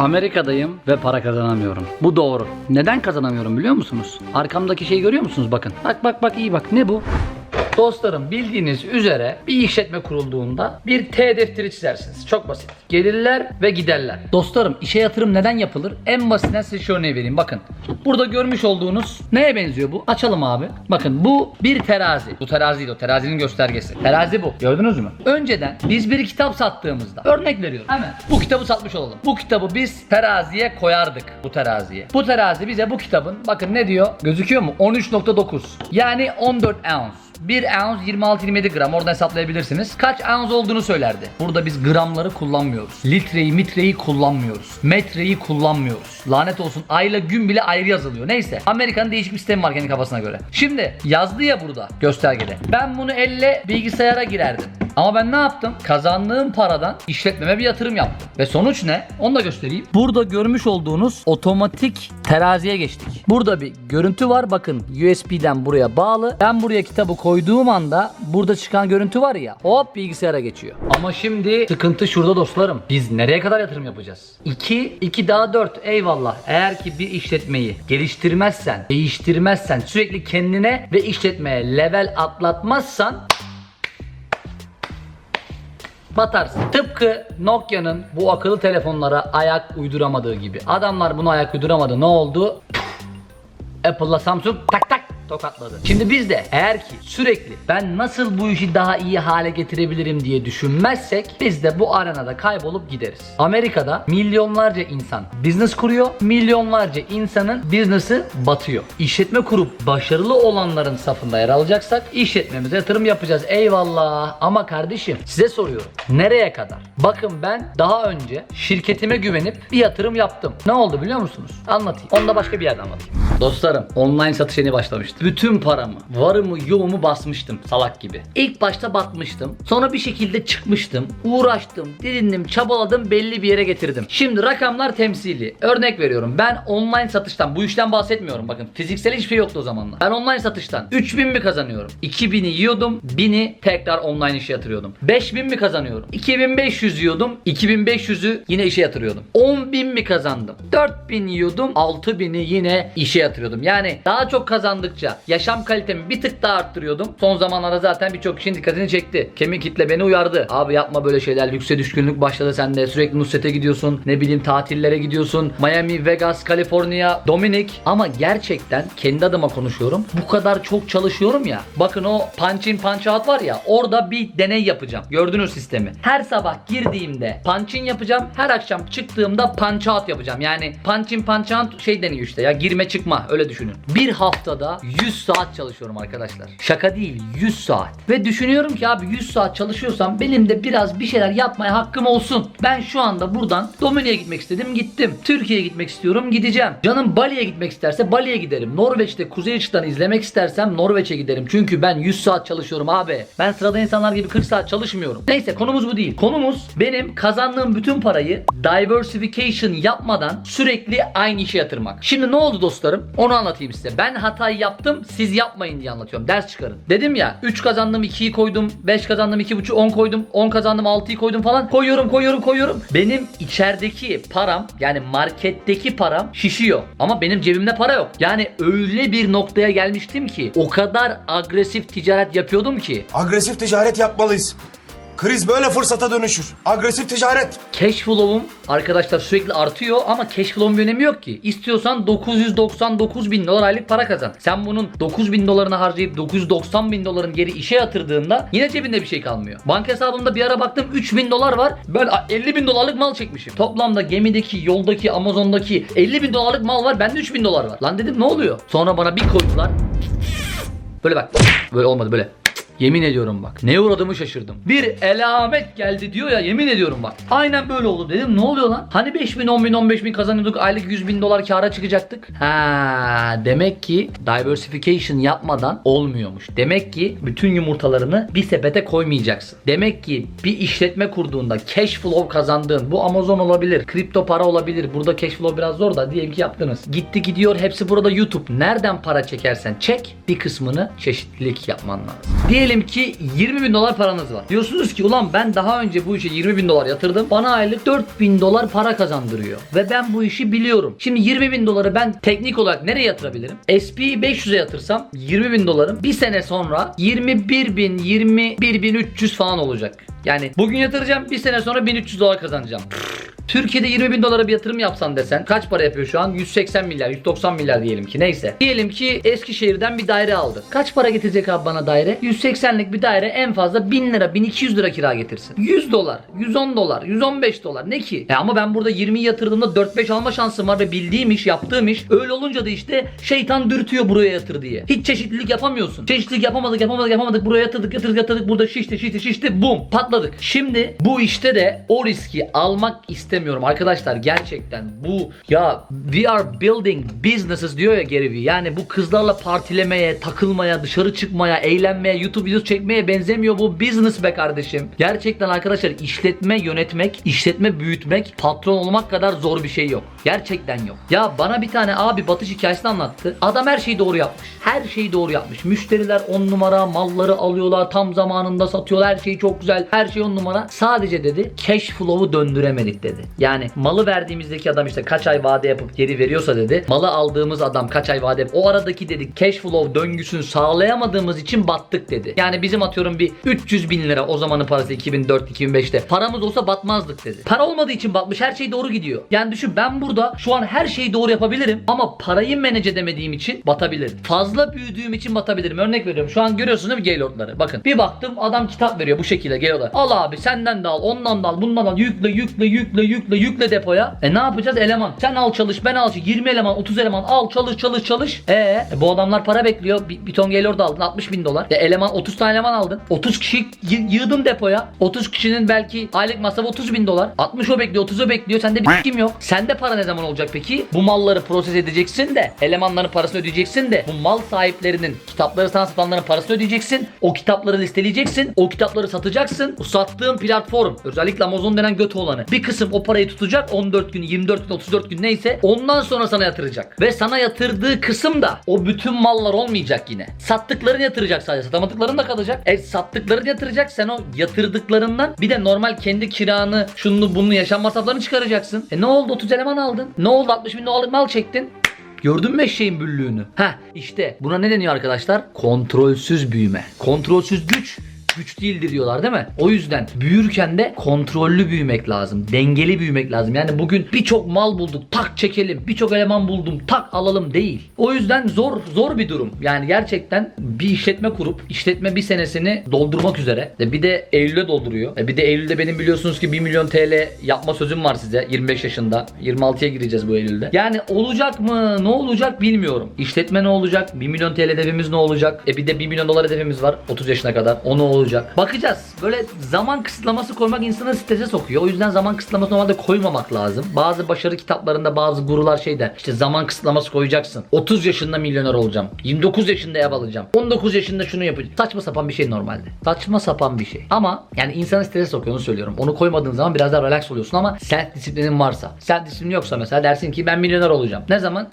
Amerika'dayım ve para kazanamıyorum. Bu doğru. Neden kazanamıyorum biliyor musunuz? Arkamdaki şeyi görüyor musunuz? Bakın. Bak bak bak iyi bak. Ne bu? Dostlarım bildiğiniz üzere bir işletme kurulduğunda bir T defteri çizersiniz. Çok basit. Gelirler ve giderler. Dostlarım işe yatırım neden yapılır? En basitinden size şu örneği vereyim. Bakın. Burada görmüş olduğunuz neye benziyor bu? Açalım abi. Bakın bu bir terazi. Bu terazi o. Terazinin göstergesi. Terazi bu. Gördünüz mü? Önceden biz bir kitap sattığımızda örnek veriyorum. Hemen bu kitabı satmış olalım. Bu kitabı biz teraziye koyardık. Bu teraziye. Bu terazi bize bu kitabın bakın ne diyor? Gözüküyor mu? 13.9. Yani 14 ounce. 1 ounce 26-27 gram oradan hesaplayabilirsiniz. Kaç ounce olduğunu söylerdi. Burada biz gramları kullanmıyoruz. Litreyi mitreyi kullanmıyoruz. Metreyi kullanmıyoruz. Lanet olsun ayla gün bile ayrı yazılıyor. Neyse Amerika'nın değişik bir sistemi var kendi kafasına göre. Şimdi yazdı ya burada göstergede. Ben bunu elle bilgisayara girerdim. Ama ben ne yaptım? Kazandığım paradan işletmeme bir yatırım yaptım. Ve sonuç ne? Onu da göstereyim. Burada görmüş olduğunuz otomatik teraziye geçtik. Burada bir görüntü var. Bakın USB'den buraya bağlı. Ben buraya kitabı koyduğum anda burada çıkan görüntü var ya hop bilgisayara geçiyor. Ama şimdi sıkıntı şurada dostlarım. Biz nereye kadar yatırım yapacağız? 2, 2 daha 4 eyvallah. Eğer ki bir işletmeyi geliştirmezsen, değiştirmezsen, sürekli kendine ve işletmeye level atlatmazsan batarsın. Tıpkı Nokia'nın bu akıllı telefonlara ayak uyduramadığı gibi. Adamlar bunu ayak uyduramadı. Ne oldu? Apple'la Samsung tak tak tokatladı. Şimdi biz de eğer ki sürekli ben nasıl bu işi daha iyi hale getirebilirim diye düşünmezsek biz de bu arenada kaybolup gideriz. Amerika'da milyonlarca insan business kuruyor. Milyonlarca insanın business'ı batıyor. İşletme kurup başarılı olanların safında yer alacaksak işletmemize yatırım yapacağız. Eyvallah. Ama kardeşim size soruyorum. Nereye kadar? Bakın ben daha önce şirketime güvenip bir yatırım yaptım. Ne oldu biliyor musunuz? Anlatayım. Onu da başka bir yerde anlatayım. Dostlarım online satış yeni başlamıştı. Bütün paramı, varımı, yoğumu basmıştım salak gibi. İlk başta batmıştım. Sonra bir şekilde çıkmıştım. Uğraştım, didindim, çabaladım, belli bir yere getirdim. Şimdi rakamlar temsili. Örnek veriyorum. Ben online satıştan, bu işten bahsetmiyorum. Bakın fiziksel hiçbir şey yoktu o zamanlar. Ben online satıştan 3000 mi kazanıyorum? 2000'i yiyordum, 1000'i tekrar online işe yatırıyordum. 5000 mi kazanıyorum? 2500 yiyordum, 2500'ü yine işe yatırıyordum. 10.000 mi kazandım? 4000 yiyordum, 6000'i yine işe yatırıyordum. Yani daha çok kazandıkça yaşam kalitemi bir tık daha arttırıyordum. Son zamanlarda zaten birçok kişinin dikkatini çekti. Kemik kitle beni uyardı. Abi yapma böyle şeyler. Lükse düşkünlük başladı sende. Sürekli Nusret'e gidiyorsun. Ne bileyim tatillere gidiyorsun. Miami, Vegas, Kaliforniya, Dominik. Ama gerçekten kendi adıma konuşuyorum. Bu kadar çok çalışıyorum ya. Bakın o punch in punch out var ya. Orada bir deney yapacağım. Gördünüz sistemi. Her sabah girdiğimde punch in yapacağım. Her akşam çıktığımda punch out yapacağım. Yani punch in punch out şey deniyor işte ya. Girme çıkma öyle düşünün. Bir haftada 100 saat çalışıyorum arkadaşlar. Şaka değil 100 saat. Ve düşünüyorum ki abi 100 saat çalışıyorsam benim de biraz bir şeyler yapmaya hakkım olsun. Ben şu anda buradan Dominik'e gitmek istedim gittim. Türkiye'ye gitmek istiyorum gideceğim. Canım Bali'ye gitmek isterse Bali'ye giderim. Norveç'te Kuzey Işık'tan izlemek istersem Norveç'e giderim. Çünkü ben 100 saat çalışıyorum abi. Ben sırada insanlar gibi 40 saat çalışmıyorum. Neyse konumuz bu değil. Konumuz benim kazandığım bütün parayı diversification yapmadan sürekli aynı işe yatırmak. Şimdi ne oldu dostlarım? Onu anlatayım size. Ben hatayı yaptım siz yapmayın diye anlatıyorum. Ders çıkarın. Dedim ya 3 kazandım 2'yi koydum. 5 kazandım 2.5 10 koydum. 10 kazandım 6'yı koydum falan. Koyuyorum koyuyorum koyuyorum. Benim içerideki param yani marketteki param şişiyor. Ama benim cebimde para yok. Yani öyle bir noktaya gelmiştim ki o kadar agresif ticaret yapıyordum ki Agresif ticaret yapmalıyız. Kriz böyle fırsata dönüşür. Agresif ticaret. Cash flow'um arkadaşlar sürekli artıyor ama cash flow'um bir önemi yok ki. İstiyorsan 999 bin dolar aylık para kazan. Sen bunun 9 bin dolarını harcayıp 990 bin doların geri işe yatırdığında yine cebinde bir şey kalmıyor. Banka hesabımda bir ara baktım 3 bin dolar var. Böyle 50 bin dolarlık mal çekmişim. Toplamda gemideki, yoldaki, Amazon'daki 50 bin dolarlık mal var. Bende 3 bin dolar var. Lan dedim ne oluyor? Sonra bana bir koydular. Böyle bak. Böyle olmadı böyle. Yemin ediyorum bak. Neye uğradığımı şaşırdım. Bir elamet geldi diyor ya yemin ediyorum bak. Aynen böyle oldu dedim. Ne oluyor lan? Hani 5 bin, 10 bin, 15 bin kazanıyorduk. Aylık 100 bin dolar kâra çıkacaktık. Ha demek ki diversification yapmadan olmuyormuş. Demek ki bütün yumurtalarını bir sepete koymayacaksın. Demek ki bir işletme kurduğunda cash flow kazandığın bu Amazon olabilir, kripto para olabilir. Burada cash flow biraz zor da diyelim ki yaptınız. Gitti gidiyor hepsi burada YouTube. Nereden para çekersen çek bir kısmını çeşitlilik yapman lazım. Diyelim Diyelim ki 20 bin dolar paranız var. Diyorsunuz ki ulan ben daha önce bu işe 20 bin dolar yatırdım. Bana aylık 4 bin dolar para kazandırıyor. Ve ben bu işi biliyorum. Şimdi 20 bin doları ben teknik olarak nereye yatırabilirim? SP 500'e yatırsam 20 bin dolarım bir sene sonra 21 bin 21 bin 300 falan olacak. Yani bugün yatıracağım bir sene sonra 1300 dolar kazanacağım. Türkiye'de 20 bin dolara bir yatırım yapsan desen kaç para yapıyor şu an? 180 milyar, 190 milyar diyelim ki neyse. Diyelim ki Eskişehir'den bir daire aldı. Kaç para getirecek abi bana daire? 180'lik bir daire en fazla 1000 lira, 1200 lira kira getirsin. 100 dolar, 110 dolar, 115 dolar ne ki? E ama ben burada 20 yatırdığımda 4-5 alma şansım var ve bildiğim iş, yaptığım iş. Öyle olunca da işte şeytan dürtüyor buraya yatır diye. Hiç çeşitlilik yapamıyorsun. Çeşitlilik yapamadık, yapamadık, yapamadık. Buraya yatırdık, yatırdık, yatırdık. Burada şişti, şişti, şişti. Bum patladık. Şimdi bu işte de o riski almak istemiyorum arkadaşlar gerçekten bu ya we are building businesses diyor ya Gary Vee. Yani bu kızlarla partilemeye, takılmaya, dışarı çıkmaya, eğlenmeye, YouTube videosu çekmeye benzemiyor bu business be kardeşim. Gerçekten arkadaşlar işletme yönetmek, işletme büyütmek, patron olmak kadar zor bir şey yok. Gerçekten yok. Ya bana bir tane abi batış hikayesini anlattı. Adam her şeyi doğru yapmış. Her şeyi doğru yapmış. Müşteriler on numara, malları alıyorlar, tam zamanında satıyorlar. Her şey çok güzel. Her şey on numara. Sadece dedi cash flow'u döndüremedik dedi. Yani malı verdiğimizdeki adam işte kaç ay vade yapıp geri veriyorsa dedi. Malı aldığımız adam kaç ay vade yapıp o aradaki dedi cash flow döngüsünü sağlayamadığımız için battık dedi. Yani bizim atıyorum bir 300 bin lira o zamanın parası 2004-2005'te paramız olsa batmazdık dedi. Para olmadığı için batmış her şey doğru gidiyor. Yani düşün ben burada şu an her şeyi doğru yapabilirim ama parayı manage edemediğim için batabilirim. Fazla büyüdüğüm için batabilirim. Örnek veriyorum. Şu an görüyorsunuz değil mi Gaylord'ları? Bakın bir baktım adam kitap veriyor bu şekilde Gaylord'lar. Al abi senden de al ondan da al bundan da al yükle yükle yükle yükle yükle depoya. E ne yapacağız eleman? Sen al çalış ben al çalış 20 eleman 30 eleman al çalış çalış çalış. E, e bu adamlar para bekliyor. Bir, bir ton Gaylord aldın 60 bin dolar. E eleman 30 tane eleman aldın. 30 kişi yığdın depoya. 30 kişinin belki aylık masrafı 30 bin dolar. 60 o bekliyor 30 o bekliyor. Sende bir kim yok. Sende para ne zaman olacak peki? Bu malları proses edeceksin de elemanların parasını ödeyeceksin de bu mal sahiplerinin kitapları sana satanların parasını ödeyeceksin. O kitapları listeleyeceksin. O kitapları satacaksın. O sattığın platform özellikle Amazon denen göt olanı bir kısım o parayı tutacak 14 gün 24 gün 34 gün neyse ondan sonra sana yatıracak. Ve sana yatırdığı kısım da o bütün mallar olmayacak yine. Sattıklarını yatıracak sadece. Satamadıkların da kalacak. E sattıklarını yatıracak. Sen o yatırdıklarından bir de normal kendi kiranı şunu bunu yaşam masraflarını çıkaracaksın. E ne oldu 30 eleman aldın? Ne oldu 60 bin dolarlık mal çektin? Gördün mü eşeğin büllüğünü? Heh işte buna ne deniyor arkadaşlar? Kontrolsüz büyüme. Kontrolsüz güç güç değildir diyorlar değil mi? O yüzden büyürken de kontrollü büyümek lazım. Dengeli büyümek lazım. Yani bugün birçok mal bulduk tak çekelim. Birçok eleman buldum tak alalım değil. O yüzden zor zor bir durum. Yani gerçekten bir işletme kurup işletme bir senesini doldurmak üzere. E Bir de Eylül'e dolduruyor. E Bir de Eylül'de benim biliyorsunuz ki 1 milyon TL yapma sözüm var size 25 yaşında. 26'ya gireceğiz bu Eylül'de. Yani olacak mı? Ne olacak bilmiyorum. İşletme ne olacak? 1 milyon TL hedefimiz ne olacak? E bir de 1 milyon dolar hedefimiz var 30 yaşına kadar. O ne olacak? Bakacağız. Böyle zaman kısıtlaması koymak insanı strese sokuyor. O yüzden zaman kısıtlaması normalde koymamak lazım. Bazı başarı kitaplarında bazı gurular şey der. İşte zaman kısıtlaması koyacaksın. 30 yaşında milyoner olacağım. 29 yaşında ev alacağım. 19 yaşında şunu yapacağım. Saçma sapan bir şey normalde. Saçma sapan bir şey. Ama yani insanı strese sokuyor onu söylüyorum. Onu koymadığın zaman biraz daha relax oluyorsun ama self disiplinin varsa. Self disiplin yoksa mesela dersin ki ben milyoner olacağım. Ne zaman?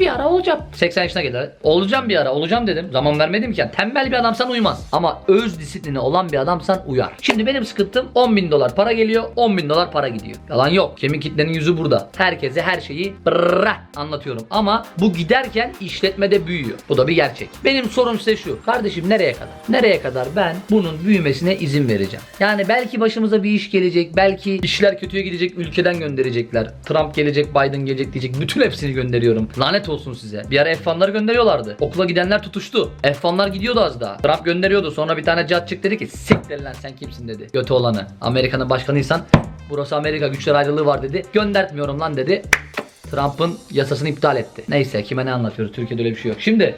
Bir ara olacağım. 80 yaşına gelir. Olacağım bir ara. Olacağım dedim. Zaman vermedim ki. Yani tembel bir adamsan uymaz. Ama öz disiplini olan bir adamsan uyar. Şimdi benim sıkıntım 10 bin dolar para geliyor. 10 bin dolar para gidiyor. Yalan yok. Kemik kitlenin yüzü burada. Herkese her şeyi brrrr anlatıyorum. Ama bu giderken işletmede büyüyor. Bu da bir gerçek. Benim sorum size şu. Kardeşim nereye kadar? Nereye kadar ben bunun büyümesine izin vereceğim? Yani belki başımıza bir iş gelecek. Belki işler kötüye gidecek. Ülkeden gönderecekler. Trump gelecek, Biden gelecek diyecek. Bütün hepsini gönderiyorum. Lanet olsun size. Bir ara F1'ları gönderiyorlardı. Okula gidenler tutuştu. F1'lar gidiyordu az daha. Trump gönderiyordu. Sonra bir tane cat çıktı dedi ki siktir lan sen kimsin dedi. Götü olanı. Amerika'nın başkanıysan burası Amerika güçler ayrılığı var dedi. Göndertmiyorum lan dedi. Trump'ın yasasını iptal etti. Neyse kime ne anlatıyoruz? Türkiye'de öyle bir şey yok. Şimdi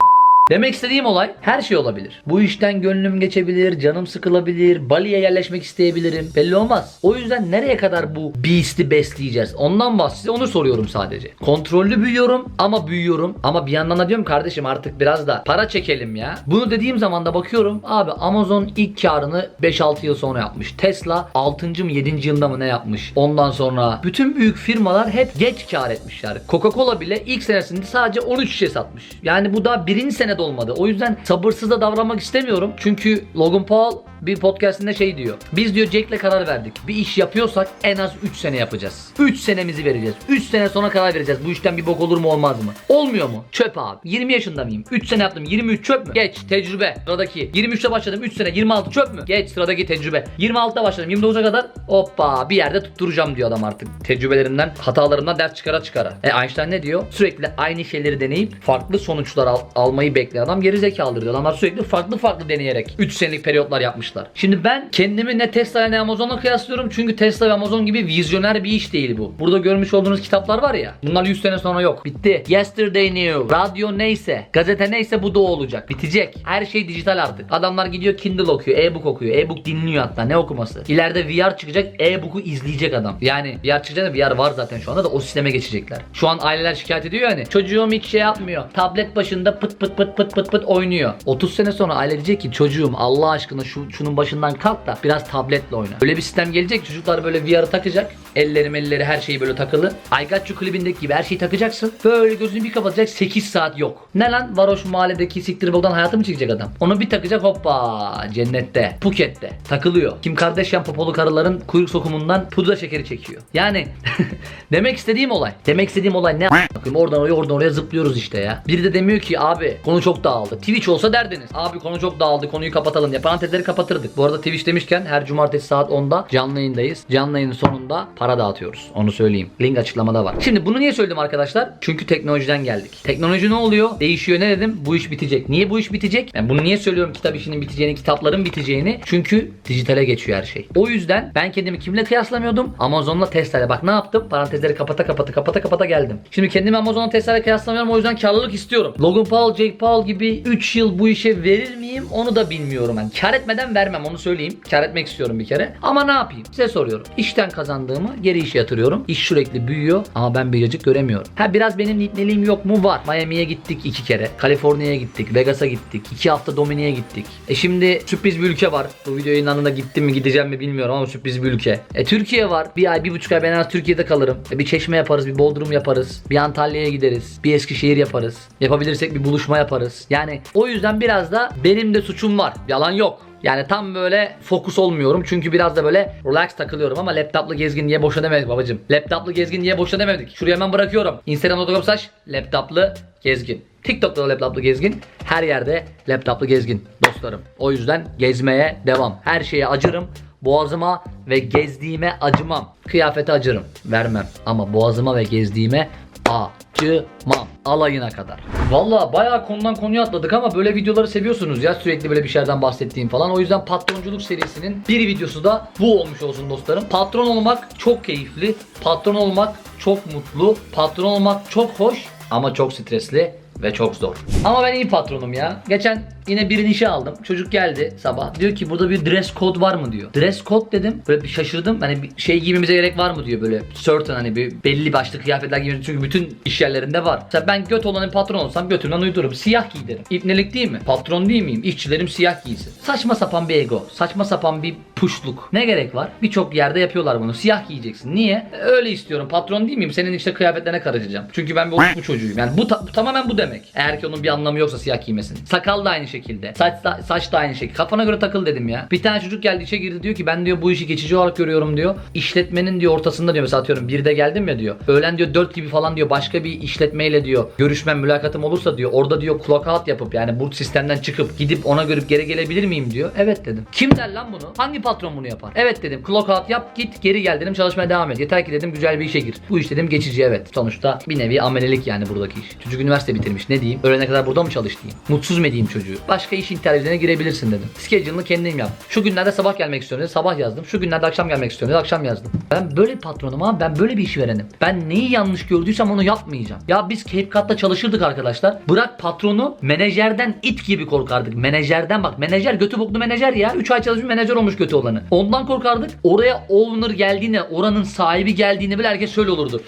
Demek istediğim olay her şey olabilir. Bu işten gönlüm geçebilir, canım sıkılabilir, Bali'ye yerleşmek isteyebilirim. Belli olmaz. O yüzden nereye kadar bu beast'i besleyeceğiz? Ondan bahsediyorum. Onu soruyorum sadece. Kontrollü büyüyorum ama büyüyorum. Ama bir yandan da diyorum kardeşim artık biraz da para çekelim ya. Bunu dediğim zaman da bakıyorum abi Amazon ilk karını 5-6 yıl sonra yapmış. Tesla 6. mı 7. yılında mı ne yapmış? Ondan sonra bütün büyük firmalar hep geç kar etmişler. Coca-Cola bile ilk senesinde sadece 13 şişe satmış. Yani bu daha birinci sene gene de olmadı. O yüzden sabırsız da davranmak istemiyorum. Çünkü Logan Paul bir podcastinde şey diyor. Biz diyor Jack'le karar verdik. Bir iş yapıyorsak en az 3 sene yapacağız. 3 senemizi vereceğiz. 3 sene sonra karar vereceğiz. Bu işten bir bok olur mu olmaz mı? Olmuyor mu? Çöp abi. 20 yaşında mıyım? 3 sene yaptım. 23 çöp mü? Geç. Tecrübe. Sıradaki. 23'te başladım. 3 sene. 26 çöp mü? Geç. Sıradaki tecrübe. 26'da başladım. 29'a kadar hoppa bir yerde tutturacağım diyor adam artık. Tecrübelerinden, hatalarından ders çıkara çıkara. E Einstein ne diyor? Sürekli aynı şeyleri deneyip farklı sonuçlar al- almayı bekleyen adam geri zekalıdır diyor. Adamlar sürekli farklı farklı deneyerek 3 senelik periyotlar yapmışlar. Şimdi ben kendimi ne Tesla ne Amazon'la kıyaslıyorum. Çünkü Tesla ve Amazon gibi vizyoner bir iş değil bu. Burada görmüş olduğunuz kitaplar var ya. Bunlar 100 sene sonra yok. Bitti. Yesterday New. Radyo neyse. Gazete neyse bu da olacak. Bitecek. Her şey dijital artık. Adamlar gidiyor Kindle okuyor. E-book okuyor. E-book dinliyor hatta. Ne okuması? İleride VR çıkacak. E-book'u izleyecek adam. Yani VR çıkacak da VR var zaten şu anda da o sisteme geçecekler. Şu an aileler şikayet ediyor yani. Çocuğum hiç şey yapmıyor. Tablet başında pıt pıt pıt pıt pıt pıt oynuyor. 30 sene sonra aile diyecek ki çocuğum Allah aşkına şu şunun başından kalk da biraz tabletle oyna. Öyle bir sistem gelecek. Çocuklar böyle VR'ı takacak. Elleri elleri her şeyi böyle takılı. I Got You klibindeki gibi her şeyi takacaksın. Böyle gözünü bir kapatacak 8 saat yok. Ne lan varoş mahalledeki siktir boktan hayatı mı çekecek adam? Onu bir takacak hoppa cennette. Phuket'te takılıyor. Kim Kardashian popolu karıların kuyruk sokumundan pudra şekeri çekiyor. Yani demek istediğim olay. Demek istediğim olay ne a**ayım? Oradan oraya oradan oraya zıplıyoruz işte ya. Biri de demiyor ki abi konu çok dağıldı. Twitch olsa derdiniz. Abi konu çok dağıldı konuyu kapatalım ya. Parantezleri kapatırdık. Bu arada Twitch demişken her cumartesi saat 10'da canlı yayındayız. Canlı yayının sonunda para dağıtıyoruz. Onu söyleyeyim. Link açıklamada var. Şimdi bunu niye söyledim arkadaşlar? Çünkü teknolojiden geldik. Teknoloji ne oluyor? Değişiyor ne dedim? Bu iş bitecek. Niye bu iş bitecek? Ben bunu niye söylüyorum kitap işinin biteceğini, kitapların biteceğini? Çünkü dijitale geçiyor her şey. O yüzden ben kendimi kimle kıyaslamıyordum? Amazon'la Tesla'yla. Bak ne yaptım? Parantezleri kapata kapata kapata kapata geldim. Şimdi kendimi Amazon'la Tesla'yla kıyaslamıyorum. O yüzden karlılık istiyorum. Logan Paul, Jake Paul gibi 3 yıl bu işe verir miyim? Onu da bilmiyorum ben. Kar etmeden vermem onu söyleyeyim. Kar etmek istiyorum bir kere. Ama ne yapayım? Size soruyorum. İşten kazandığımı geri işe yatırıyorum. İş sürekli büyüyor ama ben büyüyecek göremiyorum. Ha biraz benim niteliğim yok mu? Var. Miami'ye gittik iki kere. Kaliforniya'ya gittik. Vegas'a gittik. iki hafta Domini'ye gittik. E şimdi sürpriz bir ülke var. Bu video yayınlandığında gittim mi gideceğim mi bilmiyorum ama sürpriz bir ülke. E Türkiye var. Bir ay bir buçuk ay ben Türkiye'de kalırım. E, bir çeşme yaparız. Bir Bodrum yaparız. Bir Antalya'ya gideriz. Bir Eskişehir yaparız. Yapabilirsek bir buluşma yaparız. Yani o yüzden biraz da benim de suçum var. Yalan yok. Yani tam böyle fokus olmuyorum çünkü biraz da böyle relax takılıyorum ama laptoplu gezgin niye boşa demedik babacım. Laptoplu gezgin niye boşa demedik. Şuraya hemen bırakıyorum. Instagram.com slash laptoplu gezgin. TikTok'ta da laptoplu gezgin. Her yerde laptoplu gezgin dostlarım. O yüzden gezmeye devam. Her şeye acırım. Boğazıma ve gezdiğime acımam. Kıyafete acırım. Vermem. Ama boğazıma ve gezdiğime acımam. Alayına kadar. Valla bayağı konudan konuya atladık ama böyle videoları seviyorsunuz ya. Sürekli böyle bir şeylerden bahsettiğim falan. O yüzden patronculuk serisinin bir videosu da bu olmuş olsun dostlarım. Patron olmak çok keyifli. Patron olmak çok mutlu. Patron olmak çok hoş ama çok stresli ve çok zor. Ama ben iyi patronum ya. Geçen yine birini işe aldım. Çocuk geldi sabah. Diyor ki burada bir dress code var mı diyor. Dress code dedim. Böyle bir şaşırdım. Hani bir şey giymemize gerek var mı diyor böyle. Certain hani bir belli başlı kıyafetler giymemiz. Çünkü bütün iş yerlerinde var. Mesela ben göt olanın patron olsam götümden uydururum. Siyah giy derim. İpnelik değil mi? Patron değil miyim? İşçilerim siyah giysin. Saçma sapan bir ego. Saçma sapan bir puşluk. Ne gerek var? Birçok yerde yapıyorlar bunu. Siyah giyeceksin. Niye? E, Öyle istiyorum. Patron değil miyim? Senin işte kıyafetlerine karışacağım. Çünkü ben bir bu çocuğuyum. Yani bu, ta- tamamen bu demek. Eğer ki onun bir anlamı yoksa siyah giymesinin. Sakal da aynı şekilde. Saç da, saç da aynı şekilde. Kafana göre takıl dedim ya. Bir tane çocuk geldi içe girdi diyor ki ben diyor bu işi geçici olarak görüyorum diyor. İşletmenin diyor ortasında diyor mesela atıyorum bir de geldim ya diyor. Öğlen diyor 4 gibi falan diyor başka bir işletmeyle diyor görüşmem mülakatım olursa diyor orada diyor clock out yapıp yani bu sistemden çıkıp gidip ona görüp geri gelebilir miyim diyor. Evet dedim. Kim der lan bunu? Hangi patron bunu yapar? Evet dedim. Clock out yap git geri gel dedim çalışmaya devam et. Yeter ki dedim güzel bir işe gir. Bu iş dedim geçici evet. Sonuçta bir nevi amelelik yani buradaki iş. Çocuk üniversite bitirmiş ne diyeyim? Öğlene kadar burada mı çalış diyeyim? Mutsuz mu edeyim çocuğu? Başka iş interviewlerine girebilirsin dedim. Schedule'ını kendim yap. Şu günlerde sabah gelmek istiyorum dedi. Sabah yazdım. Şu günlerde akşam gelmek istiyorum dedi. Akşam yazdım. Ben böyle patronum abi. Ben böyle bir iş verenim. Ben neyi yanlış gördüysem onu yapmayacağım. Ya biz Cape Cod'da çalışırdık arkadaşlar. Bırak patronu menajerden it gibi korkardık. Menajerden bak. Menajer götü boklu menajer ya. 3 ay çalışmış menajer olmuş kötü olanı. Ondan korkardık. Oraya owner geldiğine, oranın sahibi geldiğine bile herkes şöyle olurdu.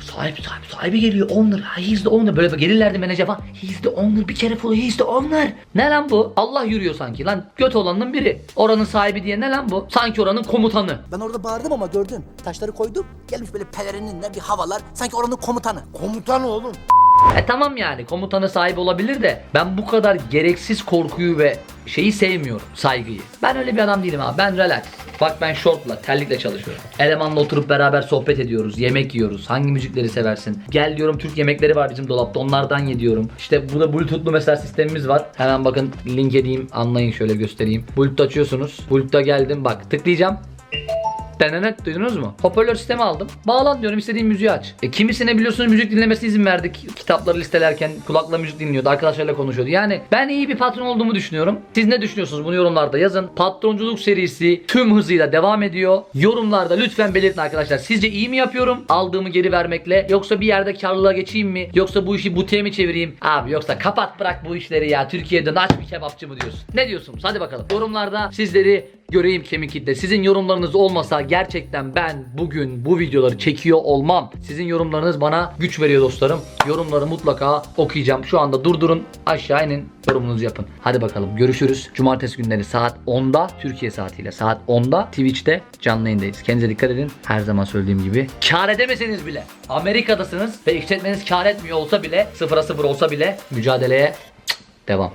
Sahibi sahibi sahibi geliyor owner he's the owner böyle gelirlerdi menajer falan he's the owner bir kere follow he's the owner ne lan bu Allah yürüyor sanki lan göt olanın biri oranın sahibi diye ne lan bu sanki oranın komutanı Ben orada bağırdım ama gördün. Taşları koydum. Gelmiş böyle pelerininle bir havalar. Sanki oranın komutanı. Komutan oğlum. E tamam yani komutanı sahip olabilir de ben bu kadar gereksiz korkuyu ve şeyi sevmiyorum saygıyı. Ben öyle bir adam değilim abi ben relax. Bak ben şortla, terlikle çalışıyorum. Elemanla oturup beraber sohbet ediyoruz, yemek yiyoruz. Hangi müzikleri seversin? Gel diyorum Türk yemekleri var bizim dolapta onlardan ye diyorum. İşte burada Bluetooth'lu mesela sistemimiz var. Hemen bakın link edeyim anlayın şöyle göstereyim. Bluetooth açıyorsunuz. Bluetooth'a geldim bak tıklayacağım. Denenet duydunuz mu? Hoparlör sistemi aldım. Bağlan diyorum istediğin müziği aç. E, kimisine biliyorsunuz müzik dinlemesine izin verdik. Kitapları listelerken kulakla müzik dinliyordu. Arkadaşlarıyla konuşuyordu. Yani ben iyi bir patron olduğumu düşünüyorum. Siz ne düşünüyorsunuz bunu yorumlarda yazın. Patronculuk serisi tüm hızıyla devam ediyor. Yorumlarda lütfen belirtin arkadaşlar. Sizce iyi mi yapıyorum? Aldığımı geri vermekle. Yoksa bir yerde karlılığa geçeyim mi? Yoksa bu işi butiğe mi çevireyim? Abi yoksa kapat bırak bu işleri ya. Türkiye'de aç bir kebapçı mı diyorsun? Ne diyorsunuz? Hadi bakalım. Yorumlarda sizleri göreyim kemik kitle. Sizin yorumlarınız olmasa gerçekten ben bugün bu videoları çekiyor olmam. Sizin yorumlarınız bana güç veriyor dostlarım. Yorumları mutlaka okuyacağım. Şu anda durdurun aşağı inin yorumunuzu yapın. Hadi bakalım görüşürüz. Cumartesi günleri saat 10'da Türkiye saatiyle saat 10'da Twitch'te canlı yayındayız. Kendinize dikkat edin. Her zaman söylediğim gibi kar edemeseniz bile Amerika'dasınız ve işletmeniz kar etmiyor olsa bile sıfıra sıfır olsa bile mücadeleye devam.